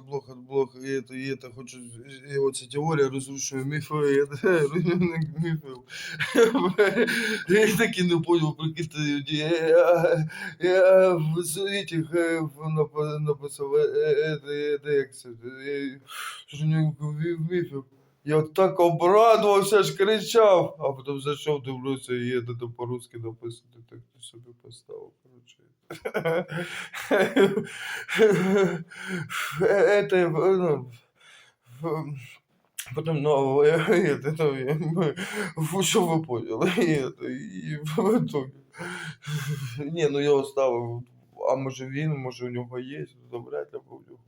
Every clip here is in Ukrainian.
блок от блока, и это, и это, хочу, и вот эта теория разрушаю мифы, и это, мифы. Я таки не понял, про какие-то люди. Я, я в этих, э, в- нап- написал, э, э, это, это, як це, е, що у нього в мифів. Я так обрадувався, аж кричав, а потім зайшов, дивлюся, і це то по-русски написано, так собі поставив, коротше. Это, ну, в- потом, ну, это, ну, я- мы- вы что вы поняли, и это, и в итоге, не, ну я оставив, а може він, може у нього є, ну, вряд ли бо у нього.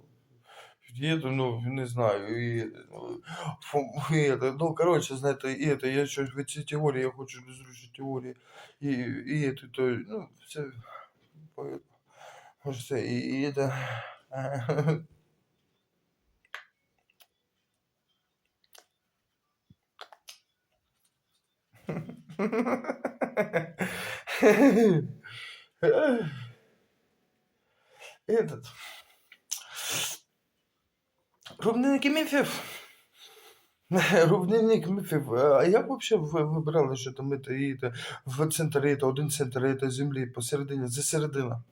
Є, ну, не знаю, і, ну, фу, і, это, ну, коротше, знаєте, і это, я щось в ці теорії, я хочу розрушити теорії, і, і, это, то, ну, все, поэтому. Може, це і, і це. Этот. Рубники міфів. Рубнинник міфів. А як вообще ви вибирали, що там это, і це, в центрі, это, один центр это землі, посередині, це середина?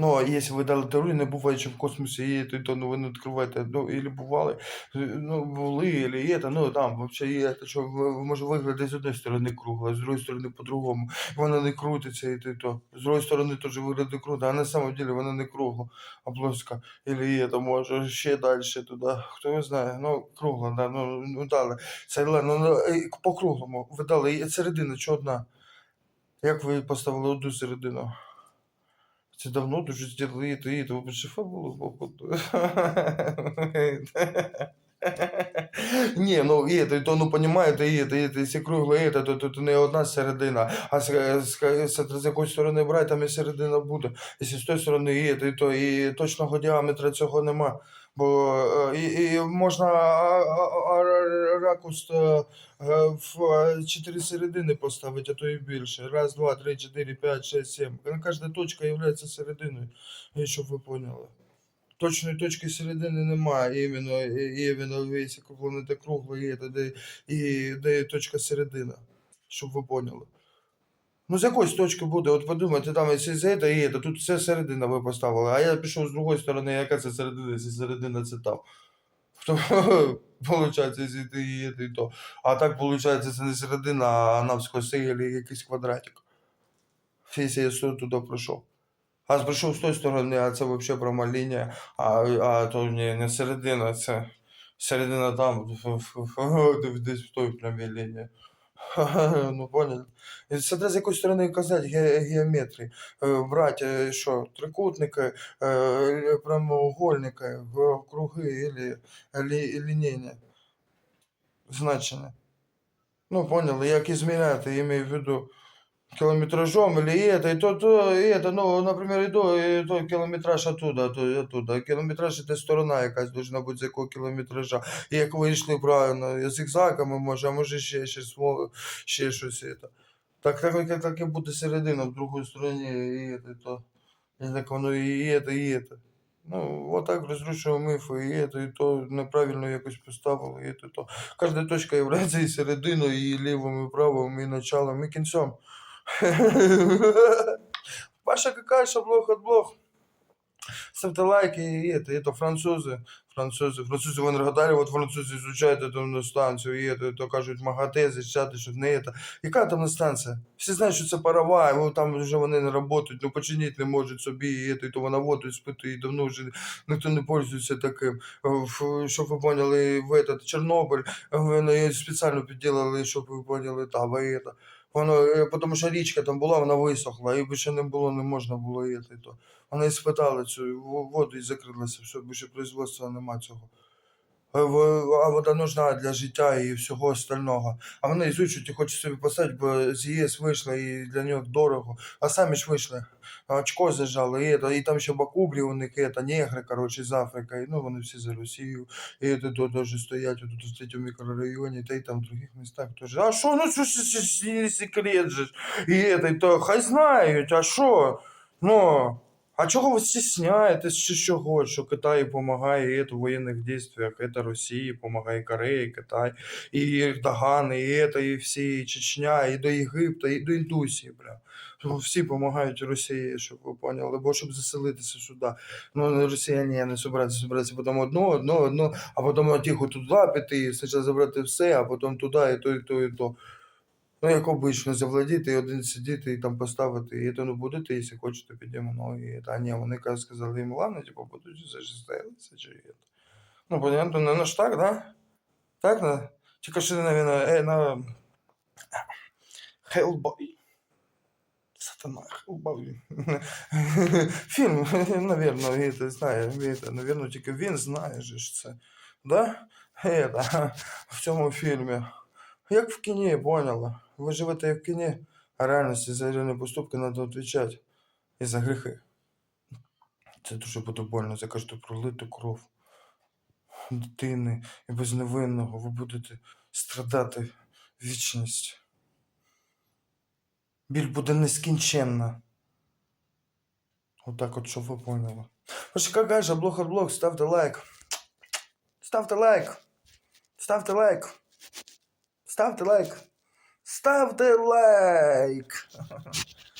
Ну, а якщо ви дали теорію, не буваючи в космосі, і то, то ну, ви не відкриваєте, ну, или бували, ну, були, или і це, ну, там, вообще, і це, що може виглядати з однієї сторони кругло, а з другої сторони по-другому, вона не крутиться, і то, і то. З другої сторони теж виглядає круто, а на самом деле вона не кругла, а плоска. Или і це, може, ще далі туди, хто не знає, ну, кругла, да, ну, ну, дали. Це, ну, е, по круглому, ви дали, середина, чи одна? Як ви поставили одну середину? Це давно дуже зробили, то і то шифа фабулу. Ні, ну і то ну понімаєте, і це, і це, якщо кругле, і то, то, то не одна середина, а з, з, з, з якоїсь сторони брати, там і середина буде. Якщо з тої сторони і, то і точного діаметра цього нема. Бо е, і, і можна ракурс е, е, в е, чотири середини поставити, а то і більше. Раз, два, три, чотири, п'ять, шесть, сім. Кожна точка є серединою, щоб ви поняли. Точної точки середини немає, іменно, і- весь планета кругла, і, це, де, і де є точка середина, щоб ви поняли. Ну, з якоїсь точки буде, от подумайте, там якщо це, це, і це, тут все середина ви поставили, а я пішов з другої сторони, яка це середина, якщо середина це там. Получається, якщо ти і це, і то. А так, виходить, це не середина, а або якийсь квадратик. Якщо я туди пройшов. А прийшов з тої сторони, а це взагалі пряма лінія, а, а то не, не середина, це середина там, десь в той прямій лінії. Ну, поняли? Це треба з якоїсь сторони казати ге- геометрії. Е, Брати, е, що, трикутники, е, прямоугольники, круги или лі, лінійні значення. Ну, поняли, як ізміряти, я маю в виду километражом или это, и то, то, и это, ну, например, и то, и то кілометраж оттуда, то, і оттуда. Кілометраж це сторона якась должна бути з якого кілометража. І як ви йшли правильно, зигзагами може, а може ще щось, во- ще щось. Это. Так, так, так, так і буде середина в другій стороні, і это, і то. І так воно і это, і это. Ну, вот так розрушуємо мифи, і это, і то неправильно якось поставили, і это, і то. Кожна точка є і серединою, і лівим, і правим, і началом, і кінцем. Паша какая блог от блог. Ставьте лайки, и это, это французы. Французы, французы в Енергодарі, от французи изучають эту станцію, і это, то кажуть, МАГАТЕ, захищати, що не это. Яка там станція? Всі знають, що це парова, і там вже вони не працюють, ну починити не можуть собі, і, это, і то вона воду спитує, і давно вже ніхто не пользується таким. В- Щоб ви поняли, в этот Чорнобиль, вони спеціально підділили, щоб ви поняли, там, і это. Воно, е, тому що річка там була, вона висохла, і більше не було, не можна було їти. то. Вони спитали цю воду і закрилися, все, більше производства нема цього. Е, в- А вода нужна для життя і всього остального. А вони ізучують і хочуть собі поставити, бо з ЄС вийшли і для нього дорого. А самі ж вийшли. Очко зажали, і, это, і там ще бакублі у них, і это, негри, коротше, з Африки. І, ну, вони всі за Росію. І це то теж стоять тут в цьому мікрорайоні, та й там в других містах теж. А що, ну що ж це ж не секрет же? ж? І это, і то, хай знають, а що? Ну, А чого ви стісняєтесь, чи чого, що Китай допомагає в воєнних дійствах, це Росії, допомагає Кореї, Китай, і Ердоган, і це, і всі, і Чечня, і до Єгипта, і до Індусії, бля. Всі допомагають Росії, щоб ви поняли, бо щоб заселитися сюди. Ну, росіяни не збираються, збираються потім одно, одно, одно, а потім тихо туди піти, спочатку забрати все, а потім туди, і то, і то, і то. Ну, як обично, завладіти і один сидіти і там поставити, і то не будете, якщо хочете, підемо. Ну, і та ні, вони кажуть, сказали їм, ладно, типу, будуть зажистелися, чи є. Ну, понятно, ну, ну ж так, да? Так, да? Тільки що, наверное, е, на... Hellboy. Сатана, Hellboy. Фільм, наверное, это знає, это, наверное, тільки він знає же ж це. Да? Это, в цьому фільмі. Як в кіні, поняла. Ви живете як в кіні, а реальності за реальні поступки треба відповідати. І за гріхи. Це дуже буде больно за кожну пролиту кров дитини і безневинного. Ви будете страдати вічність. Біль буде нескінченна. Отак от, щоб ви поняли. Ось яка же блог от блог, ставте лайк. Ставте лайк. Ставте лайк. Ставте лайк. Ставте лайк.